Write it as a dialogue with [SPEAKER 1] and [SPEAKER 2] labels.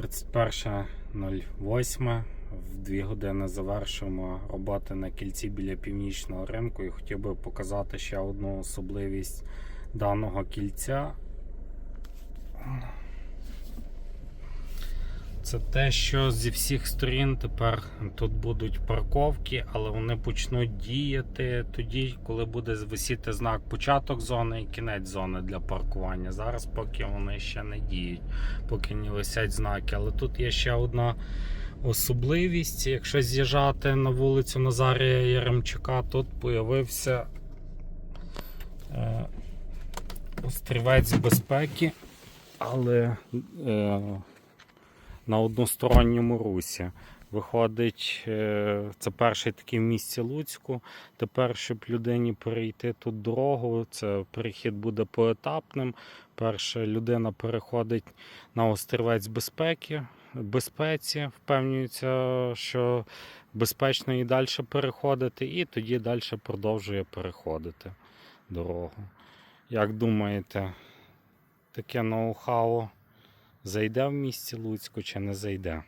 [SPEAKER 1] 31.08. В 2 години завершуємо роботи на кільці біля північного ринку і хотів би показати ще одну особливість даного кільця. Це те, що зі всіх сторін тепер тут будуть парковки, але вони почнуть діяти тоді, коли буде висіти знак початок зони і кінець зони для паркування. Зараз поки вони ще не діють, поки не висять знаки. Але тут є ще одна особливість. Якщо з'їжджати на вулицю Назарія Яремчука, тут появився е, острівець безпеки, але е, на односторонньому русі. Виходить, е, це перший такий в місті Луцьку. Тепер, щоб людині перейти тут дорогу, це перехід буде поетапним. Перше людина переходить на острівець безпеки, безпеці, впевнюється, що безпечно і далі переходити, і тоді далі продовжує переходити дорогу. Як думаєте, таке ноу-хау зайде в місті Луцьку чи не зайде?